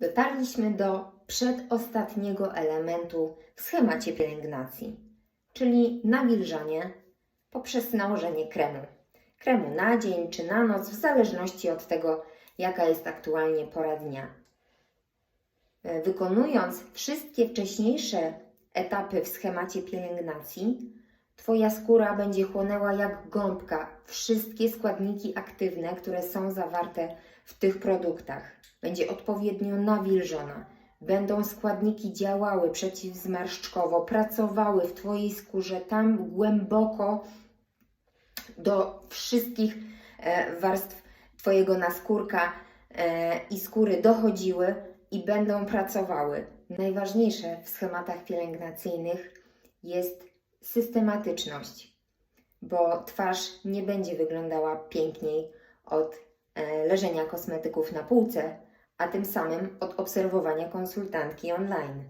Dotarliśmy do przedostatniego elementu w schemacie pielęgnacji, czyli nawilżanie poprzez nałożenie kremu. Kremu na dzień czy na noc, w zależności od tego, jaka jest aktualnie pora dnia. Wykonując wszystkie wcześniejsze etapy w schemacie pielęgnacji, Twoja skóra będzie chłonęła jak gąbka wszystkie składniki aktywne, które są zawarte w tych produktach. Będzie odpowiednio nawilżona. Będą składniki działały przeciwzmarszczkowo, pracowały w Twojej skórze tam głęboko do wszystkich e, warstw Twojego naskórka e, i skóry dochodziły i będą pracowały. Najważniejsze w schematach pielęgnacyjnych jest systematyczność, bo twarz nie będzie wyglądała piękniej od e, leżenia kosmetyków na półce, a tym samym od obserwowania konsultantki online.